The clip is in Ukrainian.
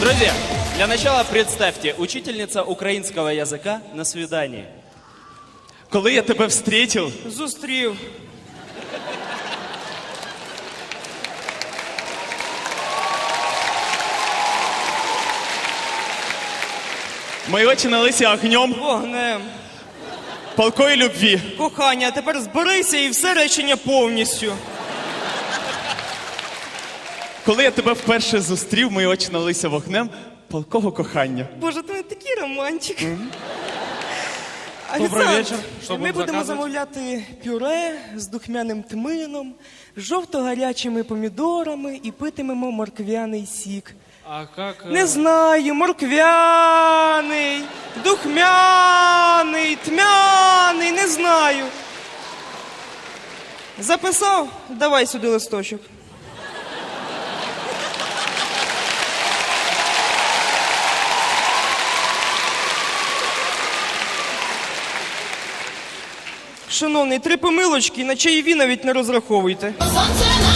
Друзья, для начала представьте, учительница украинского языка на свидании. Коли я тебе встретив, Зустрів. мої очі налися огнем Вогнем. палкої любві. Кохання, а тепер зберися і все речення повністю. Коли я тебе вперше зустрів, мої очі налися вогнем палкого кохання. Боже, ти такий романтик. Добрий Офіціант, вечір. Що Ми будемо будемо заказувати? замовляти пюре з духмяним тмином, жовто-гарячими помідорами і питимемо морквяний сік. А как... э, Не знаю, морквяний, духмяний, тмяний, не знаю. Записав? Давай сюди листочок. Шановний, три помилочки, на чаєві навіть не розраховуйте. Сонце нам